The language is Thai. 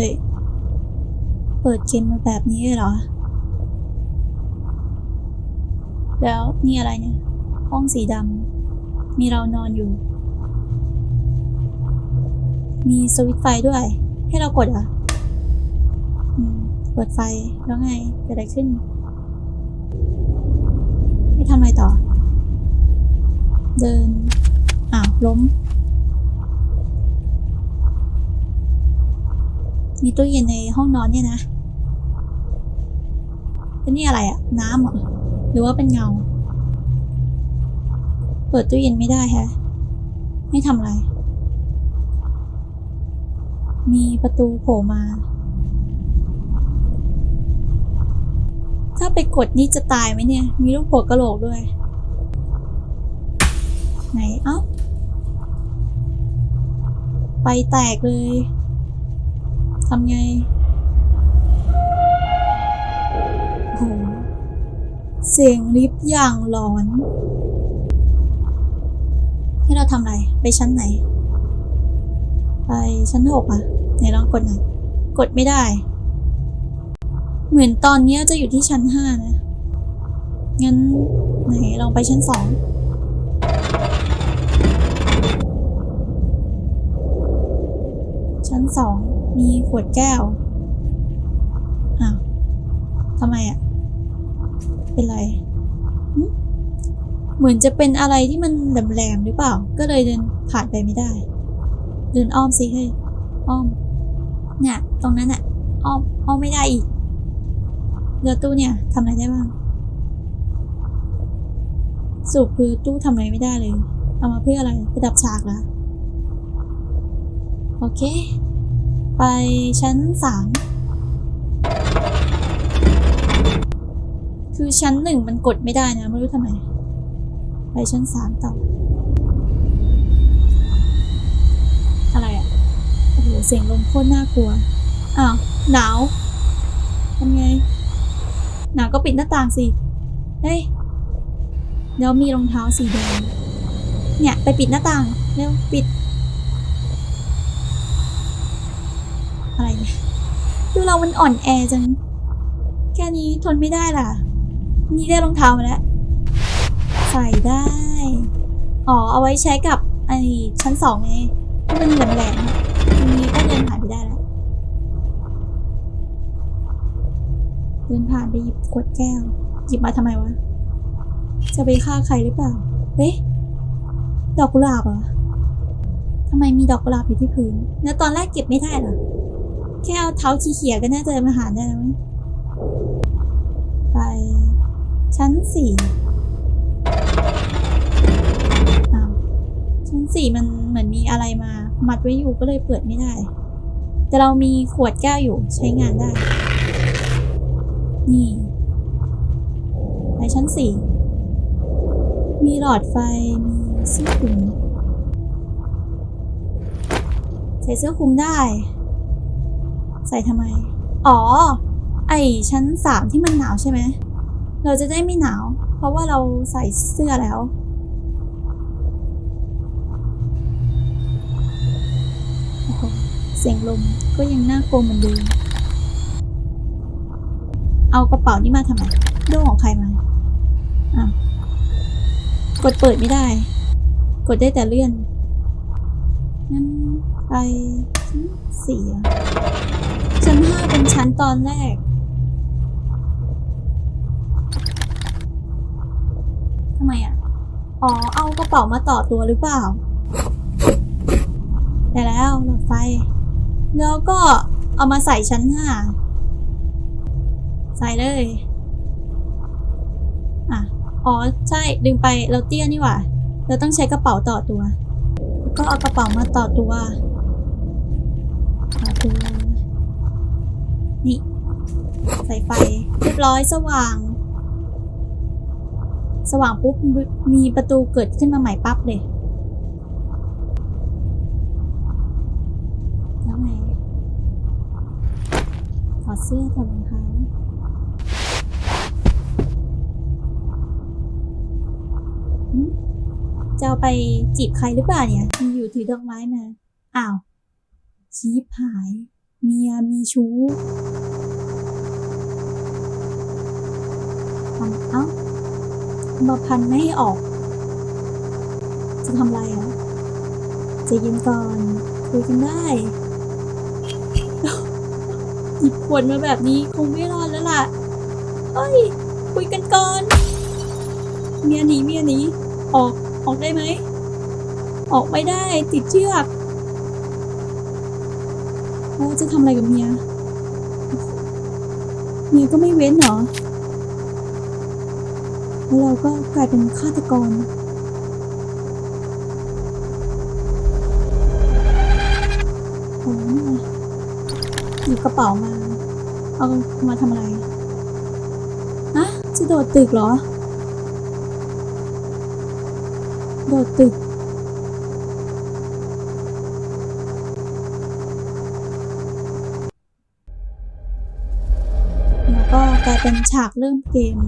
ฮ้ย เปิดเกมมาแบบนี้เลยเหรอ แล้วนี่อะไรเนี่ย ห้องสีดำ มีเรานอนอยู่ มีสวิตไฟด้วย ให้เรากดอะอืมเปิดไฟ แล้วไงเกิดอะไรขึ้นให้ทำอะไรต่อ เดิน อ้าว ล้ม มีตู้เย็นในห้องนอนเนี่ยนะแล้วนี่อะไรอะน้ำเหรอหรือว่าเป็นเงา เปิดตู้เย็นไม่ได้แฮะไม่ทำอะไร มีประตูโผล่มา ถ้าไปกดนี่จะตายไหมเนี่ย มีลูกหัวกระโหลกด้วย ไหน เอ้า ไปแตกเลย ทำไงโหเสียงลิฟต์อย่างหลอน ให้เราทำอะไร ไปชั้นไหน ไปชั้นหกอะไหนลองกดหน่อยกดไม่ได้ เหมือนตอนเนี้ยจะอยู่ที่ชั้นห้านะ งั้นไหนลองไปชั้นสองชั้นสอง มีขวดแก้ว อ้าวทำไมอะเป็นไร เหมือนจะเป็นอะไรที่มันแหลมๆหรือเปล่า ก็เลยเดินผ่านไปไม่ได้ เดินอ้อมสิเฮ้ย อ้อม เนี่ย ตรงนั้นอะอ้อม อ้อมไม่ได้อีก เรือตู้เนี่ยทำอะไรได้บ้างสรุปคือตู้ทำอะไรไม่ได้เลย เอามาเพื่ออะไร ไปดับฉากเหรอ โอเค ไปชั้นสามคือชั้นหนึ่งมันกดไม่ได้นะ ไม่รู้ทำไม ไปชั้นสามต่อ อะไรอะโอ้โห เสียงลมโคตรน่ากลัว อ้าว หนาวทำไง หนาวก็ปิดหน้าต่างสิ เฮ้ย เดี๋ยวมีรองเท้าสีแดง เนี่ย ไปปิดหน้าต่าง เร็ว ปิด อะไรดูเรามันอ่อนแอจัง แค่นี้ทนไม่ได้ล่ะ นี่ได้รองเท้ามาแล้ว ใส่ได้ อ๋อ เอาไว้ใช้กับไอ้ชั้นสองไงที่มันแหลมๆอะทีนี้ก็เดินผ่านไปได้แล้ว เดินผ่านไปหยิบขวดแก้ว หยิบมาทำไมวะ จะไปฆ่าใครหรือเปล่า เอ๊ะ ดอกกุหลาบเหรอทำไมมีดอกกุหลาบอยู่ที่พื้น แล้วตอนแรกเก็บไม่ได้เหรอ แค่เอาเท้าขี้เขียก็น่าจะมาหาได้แล้วมั้งไป ชั้นสี่อ้าวชั้นสี่มันเหมือนมีอะไรมา มัดไว้อยู่ก็เลยเปิดไม่ได้ แต่เรามีขวดแก้วอยู่ใช้งานได้ นี่ไปชั้นสี่มีหลอดไฟมีเสื้อคลุมใส่เสื้อคลุมได้ ใส่ทำไม อ๋อ ไอชั้นสามที่มันหนาวใช่ไหม เราจะได้ไม่หนาว เพราะว่าเราใส่เสื้อแล้ว เสียงลมก็ยังน่ากลัวเหมือนเดิม เอากระเป๋านี่มาทำไมโด้ของใครมา อะ กดเปิดไม่ได้ กดได้แต่เลื่อนงั้น ไปชั้นสี่อะชั้นห้าเป็นชั้นตอนแรก ทำไมอะ อ๋อ เอากระเป๋ามาต่อตัวหรือเปล่าได้แล้วหลอดไฟ แล้วก็เอามาใส่ชั้นห้า ใส่เลย อะ อ๋อ ใช่ลืมไปเราเตี้ยนี่หว่า เราต้องใช้กระเป๋าต่อตัว ก็เอากระเป๋ามาต่อตัว ต่อตัวนี่ ใส่ไฟเรียบร้อยสว่าง สว่างปุ๊บ มีประตูเกิดขึ้นมาใหม่ปั๊บเลยแล้วไงถอดเสื้อถอดรองเท้าจะเอาไปจีบใครหรือเปล่าเนี่ย มีอยู่ถือดอกไม้มา อ้าว ชี้หาย เมียมีชู้ทำเอ้ามาพันไม่ให้ออก จะทำอะไรอะจะเย็นก่อน คุยกันได้หยิบขวดมาแบบนี้คงไม่รอดแล้วล่ะเฮ้ย คุยกันก่อน เมียหนีเมียหนีออกออกได้ไหม ออกไม่ได้ติดเชือก แล้วจะทำอะไรกับเมีย เมียก็ไม่เว้นเหรอ แล้วเราก็กลายเป็นฆาตกรโอ้นี่ไงหยิบกระเป๋ามา เอามาทำอะไรฮะจะโดดตึกเหรอ โดดตึก เป็นฉากเริ่มเกม